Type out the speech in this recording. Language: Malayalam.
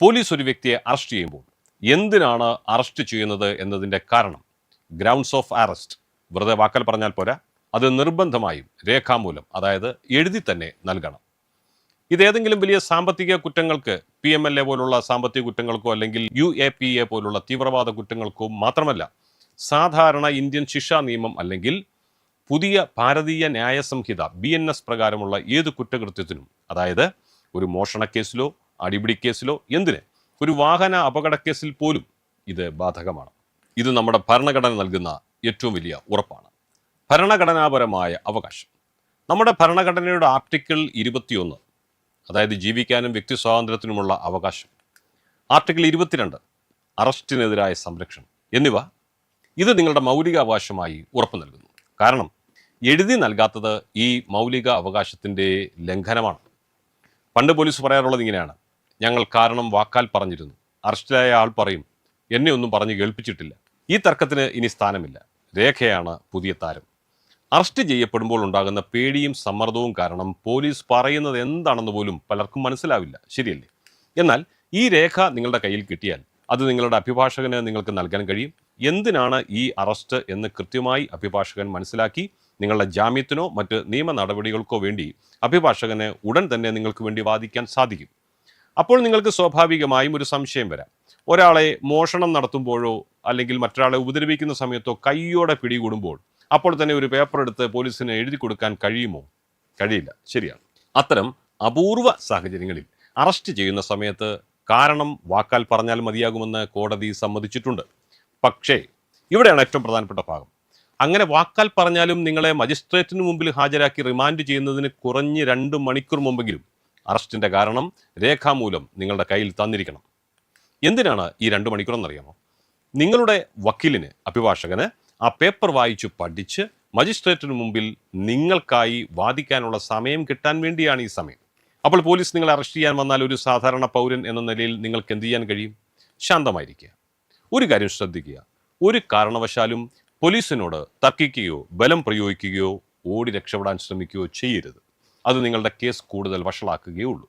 പോലീസ് ഒരു വ്യക്തിയെ അറസ്റ്റ് ചെയ്യുമ്പോൾ എന്തിനാണ് അറസ്റ്റ് ചെയ്യുന്നത് എന്നതിന്റെ കാരണം? ഗ്രൗണ്ട്സ് ഓഫ് അറസ്റ്റ് വെറുതെ വാക്കൽ പറഞ്ഞാൽ പോരാ. അത് നിർബന്ധമായും രേഖാമൂലം അതായത് എഴുതി തന്നെ നൽകണം. ഇതേതെങ്കിലും വലിയ സാമ്പത്തിക കുറ്റങ്ങൾക്ക് പി എം എൽ എ പോലുള്ള സാമ്പത്തിക കുറ്റങ്ങൾക്കോ അല്ലെങ്കിൽ യു എ പി എ പോലുള്ള തീവ്രവാദ കുറ്റങ്ങൾക്കോ മാത്രമല്ല സാധാരണ ഇന്ത്യൻ ശിക്ഷാ നിയമം അല്ലെങ്കിൽ പുതിയ ഭാരതീയ ന്യായ സംഹിത ബി എൻ എസ് പ്രകാരമുള്ള ഏത് കുറ്റകൃത്യത്തിനും അതായത് ഒരു മോഷണ കേസിലോ അടിപിടി കേസിലോ എന്തിന്? ഒരു വാഹന അപകട കേസിൽ പോലും ഇത് ബാധകമാണ്. ഇത് നമ്മുടെ ഭരണഘടന നൽകുന്ന ഏറ്റവും വലിയ ഉറപ്പാണ്. ഭരണഘടനാപരമായ അവകാശം. നമ്മുടെ ഭരണഘടനയുടെ ആർട്ടിക്കിൾ ഇരുപത്തിയൊന്ന് അതായത് ജീവിക്കാനും വ്യക്തി സ്വാതന്ത്ര്യത്തിനുമുള്ള അവകാശം. ആർട്ടിക്കിൾ ഇരുപത്തിരണ്ട് അറസ്റ്റിനെതിരായ സംരക്ഷണം എന്നിവ ഇത് നിങ്ങളുടെ മൗലിക അവകാശമായി ഉറപ്പു നൽകുന്നു. കാരണം എഴുതി നൽകാത്തത് ഈ മൗലിക അവകാശത്തിന്റെ ലംഘനമാണ്. പണ്ട് പോലീസ് പറയാറുള്ളത് ഇങ്ങനെയാണ്. ഞങ്ങൾ കാരണം വാക്കാൽ പറഞ്ഞിരുന്നു. അറസ്റ്റിലായ ആൾ പറയും എന്നെ ഒന്നും പറഞ്ഞ് കേൾപ്പിച്ചിട്ടില്ല. ഈ തർക്കത്തിന് ഇനി സ്ഥാനമില്ല. രേഖയാണ് പുതിയ താരം. അറസ്റ്റ് ചെയ്യപ്പെടുമ്പോൾ ഉണ്ടാകുന്ന പേടിയും സമ്മർദ്ദവും കാരണം പോലീസ് പറയുന്നത് എന്താണെന്ന് പോലും പലർക്കും മനസ്സിലാവില്ല. ശരിയല്ലേ? എന്നാൽ ഈ രേഖ നിങ്ങളുടെ കയ്യിൽ കിട്ടിയാൽ അത് നിങ്ങളുടെ അഭിഭാഷകന് നിങ്ങൾക്ക് നൽകാൻ കഴിയും. എന്തിനാണ് ഈ അറസ്റ്റ് എന്ന് കൃത്യമായി അഭിഭാഷകൻ മനസ്സിലാക്കി നിങ്ങളുടെ ജാമ്യത്തിനോ മറ്റ് നിയമ നടപടികൾക്കോ വേണ്ടി അഭിഭാഷകന് ഉടൻ തന്നെ നിങ്ങൾക്ക് വേണ്ടി വാദിക്കാൻ സാധിക്കും? അപ്പോൾ നിങ്ങൾക്ക് സ്വാഭാവികമായും ഒരു സംശയം വരാം. ഒരാളെ മോഷണം നടത്തുമ്പോഴോ അല്ലെങ്കിൽ മറ്റൊരാളെ ഉപദ്രവിക്കുന്ന സമയത്തോ കൈയോടെ പിടികൂടുമ്പോൾ അപ്പോൾ തന്നെ ഒരു പേപ്പർ എടുത്ത് പോലീസിന് എഴുതി കൊടുക്കാൻ കഴിയുമോ? കഴിയില്ല. ശരിയാണ്. അത്തരം അപൂർവ സാഹചര്യങ്ങളിൽ അറസ്റ്റ് ചെയ്യുന്ന സമയത്ത് കാരണം വാക്കാൽ പറഞ്ഞാൽ മതിയാകുമെന്ന് കോടതി സമ്മതിച്ചിട്ടുണ്ട്. പക്ഷേ ഇവിടെയാണ് ഏറ്റവും പ്രധാനപ്പെട്ട ഭാഗം. അങ്ങനെ വാക്കാൽ പറഞ്ഞാലും നിങ്ങളെ മജിസ്ട്രേറ്റിന് മുമ്പിൽ ഹാജരാക്കി റിമാൻഡ് ചെയ്യുന്നതിന് കുറഞ്ഞ് രണ്ട് മണിക്കൂർ മുമ്പെങ്കിലും അറസ്റ്റിന്റെ കാരണം രേഖാമൂലം നിങ്ങളുടെ കയ്യിൽ തന്നിരിക്കണം. എന്തിനാണ് ഈ രണ്ട് മണിക്കൂർ എന്നറിയാമോ നിങ്ങളുടെ വക്കീലിന് അഭിഭാഷകന് ആ പേപ്പർ വായിച്ചു പഠിച്ച് മജിസ്ട്രേറ്റിന് മുമ്പിൽ നിങ്ങൾക്കായി വാദിക്കാനുള്ള സമയം കിട്ടാൻ വേണ്ടിയാണ് ഈ സമയം. അപ്പോൾ പോലീസ് നിങ്ങളെ അറസ്റ്റ് ചെയ്യാൻ വന്നാൽ ഒരു സാധാരണ പൗരൻ എന്ന നിലയിൽ നിങ്ങൾക്ക് എന്ത് ചെയ്യാൻ കഴിയും? ശാന്തമായിരിക്കുക. ഒരു കാര്യം ശ്രദ്ധിക്കുക. ഒരു കാരണവശാലും പോലീസിനോട് തർക്കിക്കുകയോ ബലം പ്രയോഗിക്കുകയോ ഓടി രക്ഷപ്പെടാൻ ശ്രമിക്കുകയോ ചെയ്യരുത്. അത് നിങ്ങളുടെ കേസ് കൂടുതൽ വഷളാക്കുകയേ ഉള്ളൂ.